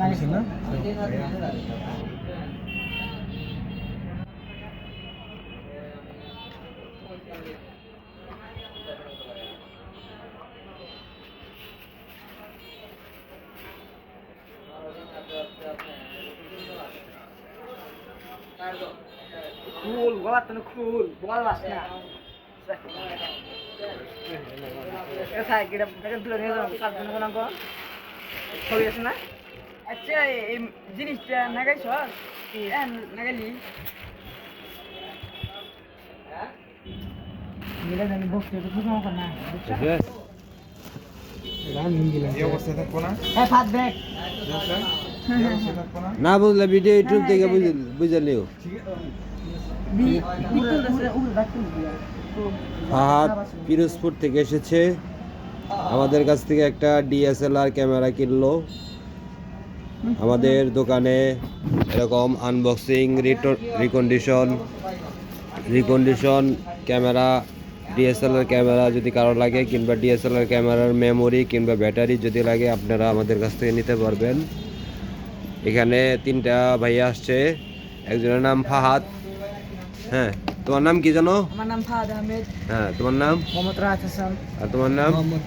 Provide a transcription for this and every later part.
বুঝছেন না খুল গলা তো খুল বল বাস না ছবি আছে না আচ্ছা এই জিনিসটা নাগাইছ হ্যাঁ নাগাইলি মিলে জানি বসতে তো খুব আমার না। রান হিন্দি এই অবস্থায় থাকব না? হ্যাঁ ফাত ব্যাগ অবস্থায় থাকব না না বুঝলে ভিডিও ইউটিউব থেকে বুঝে নিও। ফাহাদ পিরোজপুর থেকে এসেছে। আমাদের কাছ থেকে একটা ডিএসএলআর ক্যামেরা কিনলো। আমাদের দোকানে এরকম unboxing recondition recondition camera DSLR camera যদি কারও লাগে কিংবা ডিএসএলআর ক্যামেরার মেমোরি কিংবা ব্যাটারি যদি লাগে আপনারা আমাদের কাছ থেকে নিতে পারবেন। এখানে তিনটা ভাইয়া আসছে। একজনের নাম ফাহাদ। হ্যাঁ তোমার নাম কি জানো? আমার নাম ফাহাদ আহমেদ। হ্যাঁ তোমার নাম? মোহাম্মদ রাহাত হাসান। আর তোমার নাম? মোহাম্মদ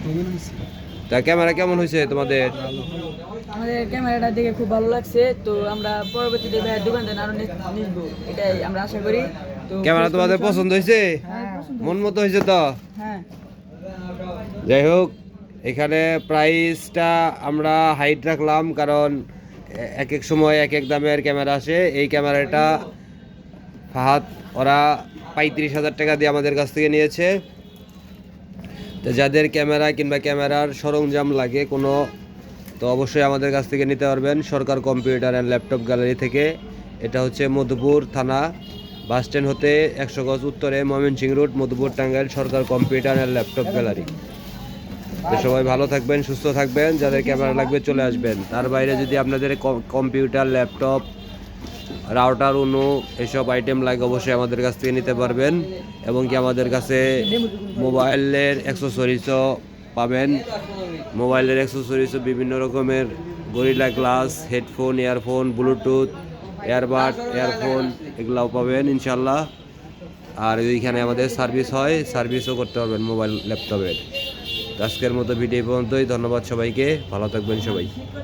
তা ক্যামেরা কেমন হয়েছে তোমাদের? আমাদের ক্যামেরাটা দেখে খুব ভালো লাগছে তো আমরা পরবর্তীতে ভাইয়ের দোকান থেকে আরও নিসবো এটাই আমরা আশা করি। ক্যামেরা তোমাদের পছন্দ হয়েছে? হ্যাঁ মন মতো হয়েছে তো? হ্যাঁ। যাই হোক এখানে প্রাইসটা আমরা হাইট রাখলাম কারণ এক এক সময় এক এক দামের ক্যামেরা আসে। এই ক্যামেরাটা ফাহাদ, ওরা পঁয়ত্রিশ হাজার টাকা দিয়ে আমাদের কাছ থেকে নিয়েছে। তো যাদের ক্যামেরা কিংবা ক্যামেরার সরঞ্জাম লাগে, কোনো, তো অবশ্যই আমাদের কাছ থেকে নিতে পারবেন Sarkar computer and laptop gallery থেকে। এটা হচ্ছে মধুপুর থানা, বাস স্ট্যান্ড হতে একশো গজ উত্তরে Mymensingh road, Madhupur Tangail Sarkar computer and laptop gallery. তো সবাই ভালো থাকবেন সুস্থ থাকবেন যাদের ক্যামেরা লাগবে চলে আসবেন। তার বাইরে যদি আপনাদের কম- কম্পিউটার ল্যাপটপ রাউটার উনো এসব আইটেম লাগে অবশ্যই আমাদের কাছ থেকে নিতে পারবেন। এবং কি আমাদের কাছে মোবাইলের অ্যাক্সেসরিজও পাবেন। মোবাইলের অ্যাক্সেসরিজও বিভিন্ন রকমের gorilla glass headphone earphone bluetooth airbud earphone এগুলাও পাবেন ইনশাল্লাহ আর এইখানে আমাদের সার্ভিস হয় সার্ভিসও করতে পারবেন মোবাইল ল্যাপটপের আজকের মতো ভিডিও পর্যন্তই। ধন্যবাদ সবাইকে। ভালো থাকবেন সবাই।